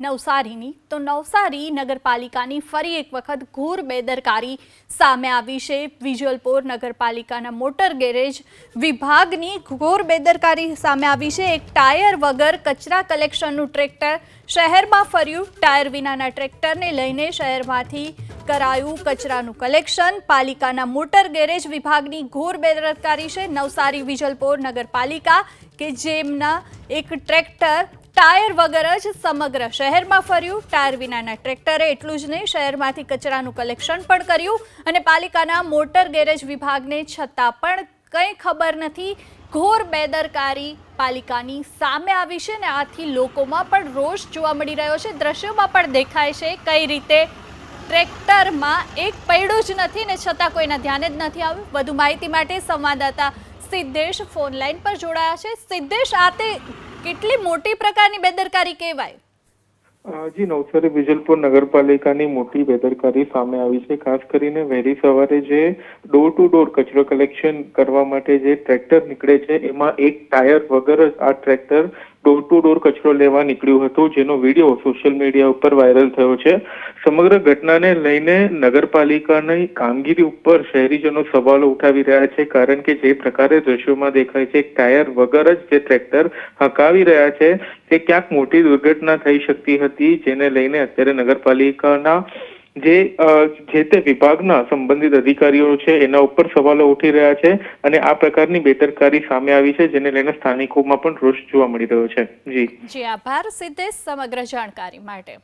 નવસારીની. તો નવસારી નગરપાલિકાની ફરી એક વખત ઘોર બેદરકારી સામે આવી છે. વિજલપોર નગરપાલિકાના મોટર ગેરેજ વિભાગની ઘોર બેદરકારી સામે આવી છે. એક ટાયર વગર કચરા કલેક્શનનું ટ્રેક્ટર શહેરમાં ફર્યું. ટાયર વિનાના ટ્રેક્ટરને લઈને શહેરમાંથી કરાયું કચરાનું કલેક્શન. પાલિકાના મોટર ગેરેજ વિભાગની ઘોર બેદરકારી છે. નવસારી વિજલપોર નગરપાલિકા કે જેમના એક ટ્રેક્ટર ટાયર વગર જ સમગ્ર શહેરમાં ફર્યું. ટાયર વિનાના ટ્રેક્ટરે એટલું જ નહીં, શહેરમાંથી કચરાનું કલેક્શન પણ કર્યું અને પાલિકાના મોટર ગેરેજ વિભાગને છતાં પણ કંઈ ખબર નથી. ઘોર બેદરકારી પાલિકાની સામે આવી છે ને આથી લોકોમાં પણ રોષ જોવા મળી રહ્યો છે. દ્રશ્યોમાં પણ દેખાય છે કઈ રીતે ટ્રેક્ટરમાં એક પૈડું જ નથી ને છતાં કોઈના ધ્યાને જ નથી આવ્યું. વધુ માહિતી માટે સંવાદદાતા સિદ્ધેશ ફોન લાઈન પર જોડાયા છે. સિદ્ધેશ, આ તે કેટલી મોટી પ્રકારની બેદરકારી કહેવાય? જી, નવસારી વિજલપુર નગરપાલિકાની મોટી બેદરકારી સામે આવી છે. ખાસ કરીને વહેલી સવારે જે ડોર ટુ ડોર કચરો કલેક્શન કરવા માટે જે ટ્રેક્ટર નીકળે છે, એમાં એક ટાયર વગર જ આ ટ્રેક્ટર ડોર ટુ ડોર કચરો લેવા નીકળ્યું હતું, જેનો વીડિયો સોશિયલ મીડિયા ઉપર વાયરલ થયો છે. સમગ્ર ઘટનાને લઈને નગરપાલિકાની કામગીરી ઉપર શહેરીજનો સવાલો ઉઠાવી રહ્યા છે, કારણ કે જે પ્રકારે દ્રશ્યોમાં દેખાય છે, ટાયર વગર જ જે ટ્રેક્ટર હકાવી રહ્યા છે, તે ક્યાંક મોટી દુર્ઘટના થઈ શકતી હતી, જેને લઈને અત્યારે નગરપાલિકાના જે જે તે વિભાગના સંબંધિત અધિકારીઓ છે, એના ઉપર સવાલો ઉઠી રહ્યા છે અને આ પ્રકારની બેદરકારી સામે આવી છે, જેને લઈને સ્થાનિકોમાં પણ રોષ જોવા મળી રહ્યો છે. જી. જી, આભાર સિદ્ધેશ સમગ્ર જાણકારી માટે.